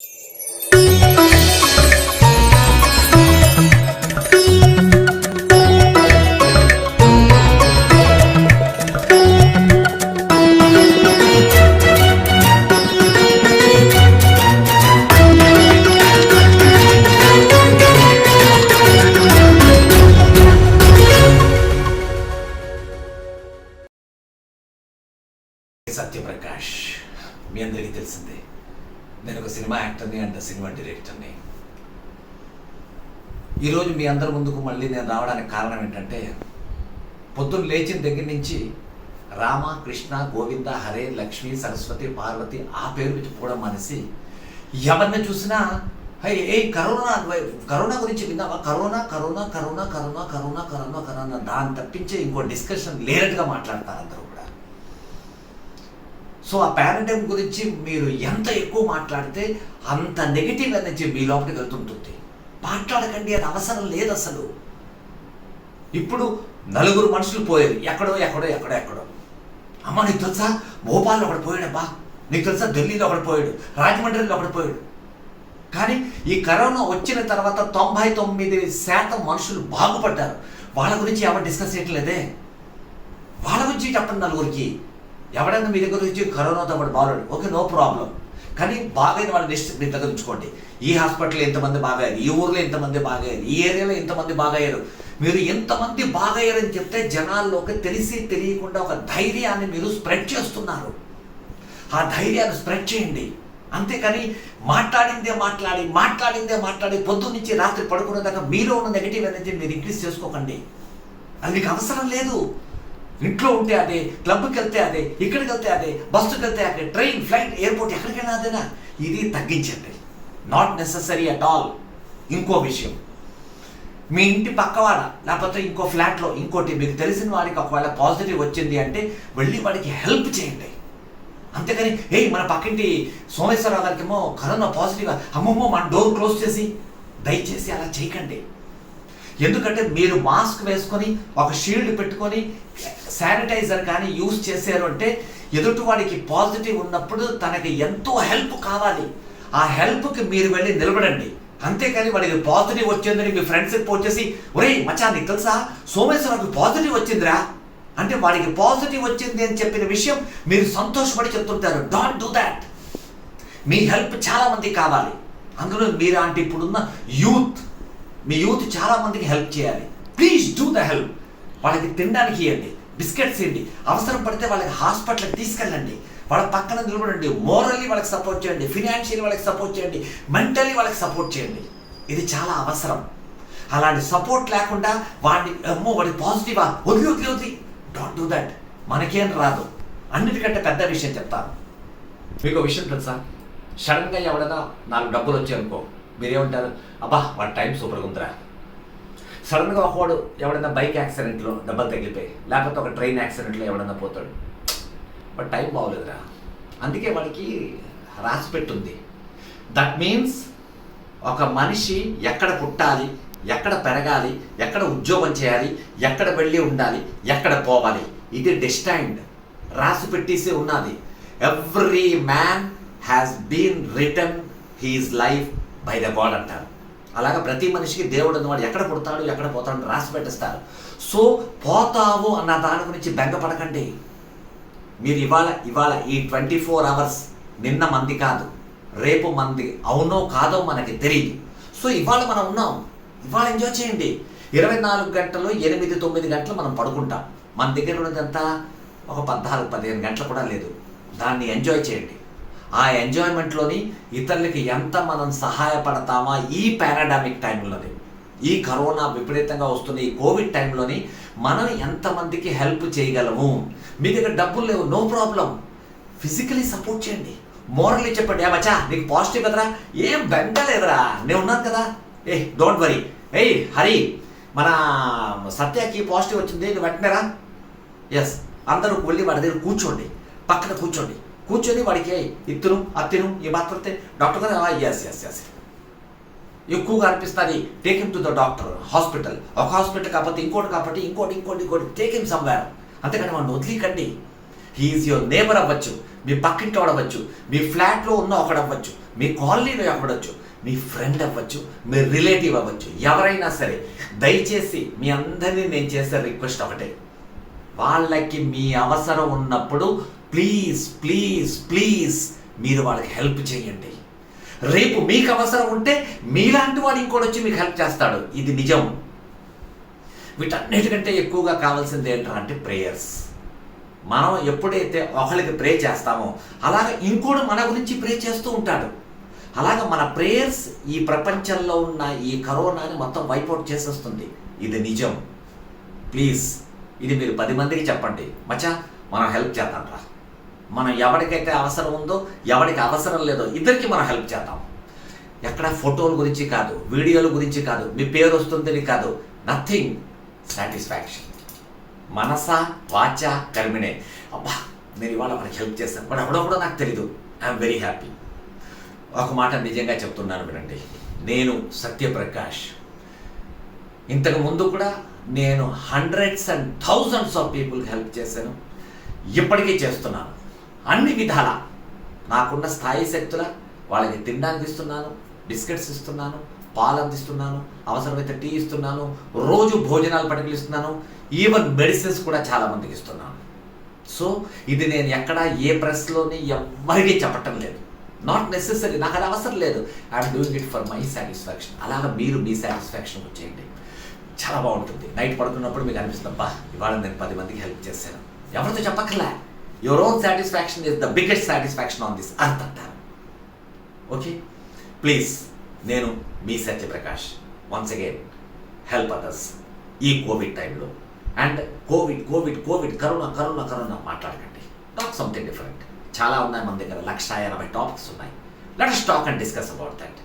Satya Prakash cinema అంట cinema డైరెక్టర్ని. ఈరోజు మీ అందరి ముందుకు మళ్ళీ నేను రావడానికి కారణం ఏంటంటే పొద్దున్న లేచిన దగ్గర నుంచి రామ కృష్ణ గోవింద హరే లక్ష్మి సరస్వతి పార్వతి ఆ పేరు కూడా మనసి ఎవరిని చూసినా హై ఏ కరోనా కరోనా గురించి విన్నావా? Corona corona corona corona corona corona corona దాన్ని తప్పించే ఇంకో డిస్కషన్ లేనట్టుగా మాట్లాడతారు అందరూ కూడా. సో ఆ పారాడైమ్ గురించి మీరు ఎంత ఎక్కువ మాట్లాడితే అంత నెగిటివ్ ఎనర్జీ మీ లోపలికి వెళ్తుంటుంది. మాట్లాడకండి అది అవసరం లేదు అసలు. ఇప్పుడు నలుగురు మనుషులు పోయారు ఎక్కడో ఎక్కడో ఎక్కడో ఎక్కడో. అమ్మ నీకు తెలుసా? భోపాల్లో ఒకడు పోయాడబ్బా. నీకు తెలుసా? ఢిల్లీలో ఒకడు పోయాడు. రాజమండ్రిలో ఒకడు పోయాడు. కానీ ఈ కరోనా వచ్చిన తర్వాత తొంభై తొమ్మిది శాతం మనుషులు బాగుపడ్డారు. వాళ్ళ గురించి ఎవరు డిస్కస్ చేయట్లేదే? వాళ్ళ గురించి చెప్పండి నలుగురికి. ఎవడైనా మీ దగ్గర నుంచి కరోనాతో పాటు బాగాడు ఓకే నో ప్రాబ్లం. కానీ బాగైన వాళ్ళ లిస్ట్ మీ దగ్గర ఉంచుకోండి. ఈ హాస్పిటల్లో ఎంతమంది బాగయ్యారు? ఈ ఊర్లో ఎంతమంది బాగయ్యారు? ఈ ఏరియాలో ఎంతమంది బాగయ్యారు? మీరు ఎంతమంది బాగయ్యారని చెప్తే జనాల్లోకి తెలిసి తెలియకుండా ఒక ధైర్యాన్ని మీరు స్ప్రెడ్ చేస్తున్నారు. ఆ ధైర్యాన్ని స్ప్రెడ్ చేయండి. అంతేకాని మాట్లాడిందే మాట్లాడి మాట్లాడిందే మాట్లాడి పొద్దు నుంచి రాత్రి పడుకునేదాకా మీలో ఉన్న నెగిటివ్ ఎనర్జీ మీరు ఇంక్రీజ్ చేసుకోకండి. అది మీకు అవసరం లేదు. ఇంట్లో ఉంటే అదే క్లబ్కి వెళ్తే అదే ఇక్కడికి వెళ్తే అదే బస్సుకి వెళ్తే అదే ట్రైన్ ఫ్లైట్ ఎయిర్పోర్ట్ ఎక్కడికైనా అదేనా? ఇది తగ్గించండి. నాట్ నెససరీ అట్ ఆల్ ఇంకో విషయం. మీ ఇంటి పక్కవాడ లేకపోతే ఇంకో ఫ్లాట్లో ఇంకోటి మీకు తెలిసిన వాడికి ఒకవేళ పాజిటివ్ వచ్చింది అంటే వెళ్ళి వాడికి హెల్ప్ చేయండి. అంతేకాని ఏ మన పక్కింటి సోమేశ్వరరావు గారికి ఏమో కరోనా పాజిటివ్ అమ్మమ్మో మన డోర్ క్లోజ్ చేసి దయచేసి అలా చేయకండి. ఎందుకంటే మీరు మాస్క్ వేసుకొని ఒక షీల్డ్ పెట్టుకొని శానిటైజర్ కానీ యూజ్ చేశారు అంటే ఎదుటివాడికి పాజిటివ్ ఉన్నప్పుడు తనకి ఎంతో హెల్ప్ కావాలి. ఆ హెల్ప్కి మీరు వెళ్ళి నిలబడండి. అంతేకాని వాడికి పాజిటివ్ వచ్చిందని మీ ఫ్రెండ్స్కి ఫోన్ చేసి ఒరే మచా నీకు తెలుసా? సోమేశ్వరకు పాజిటివ్ వచ్చిందిరా. అంటే వాడికి పాజిటివ్ వచ్చింది అని చెప్పిన విషయం మీరు సంతోషపడి చెప్తుంటారు. డాంట్ డూ దాట్ మీ హెల్ప్ చాలామందికి కావాలి. అందులో మీలాంటి ఇప్పుడున్న యూత్ మీ యూత్ చాలా మందికి హెల్ప్ చేయాలి. ప్లీజ్ డూ ద హెల్ప్ వాళ్ళకి తినడానికి ఇవ్వండి. బిస్కెట్స్ ఇవ్వండి. అవసరం పడితే వాళ్ళకి హాస్పిటల్కి తీసుకెళ్ళండి. వాళ్ళ పక్కన నిలబడండి. మోరల్లీ వాళ్ళకి సపోర్ట్ చేయండి. ఫినాన్షియల్ వాళ్ళకి సపోర్ట్ చేయండి. మెంటలీ వాళ్ళకి సపోర్ట్ చేయండి. ఇది చాలా అవసరం. అలాంటి సపోర్ట్ లేకుండా వాడిని అమ్మో వాడి పాజిటివా వదిలి వదిలి వదిలి. డోంట్ డూ దట్ మనకేం రాదు. అన్నిటికంటే పెద్ద విషయం చెప్తాను. మీకు విషయం తెలుసా? సడన్గా ఎవడైనా నాకు డబ్బులు వచ్చాయనుకో మీరేమంటారు? అబ్బా వాడి టైం సూపర్గా ఉందిరా. సడన్గా ఒకవాడు ఎవడైనా బైక్ యాక్సిడెంట్లో దెబ్బలు తగిలిపోయి లేకపోతే ఒక ట్రైన్ యాక్సిడెంట్లో ఎవడైనా పోతాడు. వాడు టైం బాగోలేదురా. అందుకే వాడికి రాసి పెట్టుంది. దట్ మీన్స్ ఒక మనిషి ఎక్కడ పుట్టాలి ఎక్కడ పెరగాలి ఎక్కడ ఉద్యోగం చేయాలి ఎక్కడ వెళ్ళి ఉండాలి ఎక్కడ పోవాలి. ఇది డెస్టైన్డ్ రాసి పెట్టేసి ఉన్నది. Every man has been return his life by the god అంటారు. అలాగా ప్రతి మనిషికి దేవుడు అన్నవాడు ఎక్కడ పుడతాడు ఎక్కడ పోతాడు రాసి పెట్టిస్తారు. సో పోతావు అన్న దాని గురించి బెంగపడకండి. మీరు ఇవాళ ఇవాళ ఈ ట్వంటీ ఫోర్ అవర్స్ నిన్న మంది కాదు రేపు మంది అవునో కాదో మనకి తెలియదు సో ఇవాళ మనం ఉన్నాం. ఇవాళ ఎంజాయ్ చేయండి. ఇరవై నాలుగు గంటలు ఎనిమిది తొమ్మిది గంటలు మనం పడుకుంటాం. మన దగ్గర ఉన్నదంతా ఒక పద్నాలుగు పదిహేను గంటలు కూడా లేదు. దాన్ని ఎంజాయ్ చేయండి. ఆ ఎంజాయ్మెంట్లోని ఇతరులకి ఎంత మనం సహాయపడతామా ఈ పారాడామిక్ టైంలోని ఈ కరోనా విపరీతంగా వస్తున్న ఈ కోవిడ్ టైంలోని మనం ఎంతమందికి హెల్ప్ చేయగలము? మీ దగ్గర డబ్బులు లేవు నో ప్రాబ్లం ఫిజికలీ సపోర్ట్ చేయండి. మోరల్లీ చెప్పండి ఏ మచ్చా నీకు పాజిటివ్ కదరా? ఏం బెంగలేదురా నేను ఉన్నాను కదా. ఏ డోంట్ వరీ ఏయ్ హరి మన సత్యకి పాజిటివ్ వచ్చింది నువ్వు వెంటనేరా ఎస్ అందరూ వెళ్ళి వాడి దగ్గర కూర్చోండి. పక్కన కూర్చోండి. కూర్చొని వాడికి ఇత్తును అత్తిను ఈ మాత్రతే డాక్టర్ గారు ఎస్ ఎస్ ఎస్ ఎక్కువగా అనిపిస్తుంది take him to the doctor hospital ఒక హాస్పిటల్ కాకపోతే ఇంకోటి కాబట్టి ఇంకోటి ఇంకోటి ఇంకోటి టేక్ హిమ్ సమ్వేర్ అంతేకాని వాడిని వదిలికండి. హీఈస్ యువర్ నేబర్ అవ్వచ్చు మీ పక్కింటి అవ్వచ్చు మీ ఫ్లాట్లో ఉన్న ఒకడవ్వచ్చు మీ కాలనీలో అవ్వచ్చు మీ ఫ్రెండ్ అవ్వచ్చు మీ రిలేటివ్ అవ్వచ్చు ఎవరైనా సరే దయచేసి మీ అందరినీ నేను చేసే రిక్వెస్ట్ ఒకటే. వాళ్ళకి మీ అవసరం ఉన్నప్పుడు ప్లీజ్ ప్లీజ్ ప్లీజ్ మీరు వాళ్ళకి హెల్ప్ చేయండి. రేపు మీకు అవసరం ఉంటే మీలాంటి వాడు ఇంకోటి వచ్చి మీకు హెల్ప్ చేస్తాడు. ఇది నిజం. వీటన్నిటికంటే ఎక్కువగా కావాల్సింది ఏంటంటే ప్రేయర్స్ మనం ఎప్పుడైతే ఒకరికి ప్రే చేస్తామో అలాగ ఇంకోడు మన గురించి ప్రే చేస్తూ ఉంటాడు. అలాగ మన ప్రేయర్స్ ఈ ప్రపంచంలో ఉన్న ఈ కరోనాని మొత్తం వైపౌట్ చేసేస్తుంది. ఇది నిజం. ప్లీజ్ ఇది మీరు పది మందికి చెప్పండి. మచ్చా మనం హెల్ప్ చేద్దాం రా. మనం ఎవరికైతే అవసరం ఉందో ఎవరికి అవసరం లేదో ఇద్దరికి మనం హెల్ప్ చేద్దాం. ఎక్కడ ఫోటోల గురించి కాదు వీడియోల గురించి కాదు మీ పేరు వస్తుందని కాదు నథింగ్ సాటిస్ఫాక్షన్. మనస వాచ కర్మినే. అబ్బా నేను ఇవాళ మనకి హెల్ప్ చేస్తాను. బట్ అప్పుడప్పుడు నాకు తెలీదు. I'm very happy. ఒక మాట నిజంగా చెప్తున్నాను వినండి. నేను సత్యప్రకాష్. ఇంతకు ముందు కూడా నేను హండ్రెడ్స్ అండ్ థౌజండ్స్ ఆఫ్ పీపుల్కి హెల్ప్ చేశాను. ఇప్పటికీ చేస్తున్నాను. అన్ని విధాల. నాకున్న స్థాయి శక్తుల వాళ్ళకి తినడానికి ఇస్తున్నాను బిస్కెట్స్ ఇస్తున్నాను పాలు అందిస్తున్నాను అవసరమైతే టీ ఇస్తున్నాను రోజు భోజనాలు పట్టుకులు ఇస్తున్నాను ఈవెన్ మెడిసిన్స్ కూడా చాలా మందికి ఇస్తున్నాను. సో ఇది నేను ఎక్కడ ఏ ప్రెస్లోని ఎవ్వరికీ చెప్పటం లేదు. నాట్ నెసెసరీ నాకు అది అవసరం లేదు. I'm doing it for my satisfaction అలాగ మీరు మీ సాటిస్ఫాక్షన్ చేయండి. చాలా బాగుంటుంది. నైట్ పడుకున్నప్పుడు మీకు అనిపిస్తుంది అబ్బా ఇవాళ నేను పది మందికి హెల్ప్ చేశాను. ఎవరితో చెప్పక్కర్లే. Your own satisfaction is the biggest satisfaction on this earth అంటారు. ఓకే ప్లీజ్ నేను మీ Satyaprakash once again help others ఈ కోవిడ్ టైంలో and Covid Covid Covid corona corona corona మాట్లాడకండి. టాక్ సంథింగ్ డిఫరెంట్ చాలా ఉన్నాయి మన దగ్గర లక్ష ఎనభై టాపిక్స్ ఉన్నాయి. Let talk and discuss about that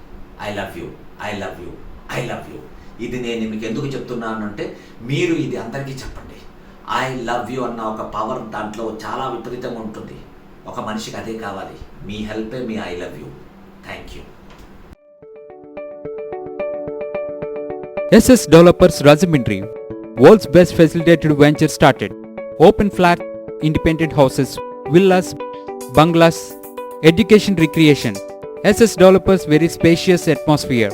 I love you I love you I love you ఇది నేను మీకు ఎందుకు చెప్తున్నాను అంటే మీరు ఇది అందరికీ చెప్పండి. ఐ లవ్ యూ అన్న ఒక పవర్ దాంట్లో చాలా విపరీతంగా ఉంటుంది. ఒక మనిషికి అదే కావాలి. మీ హెల్పే మీ I love you thank you SS developers Rajahmundry world's best facilitated venture started open flat independent houses villas bungalows education recreation SS developers very spacious atmosphere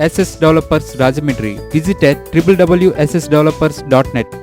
SS Developers Rajamindri. Visit at www.ssdevelopers.net.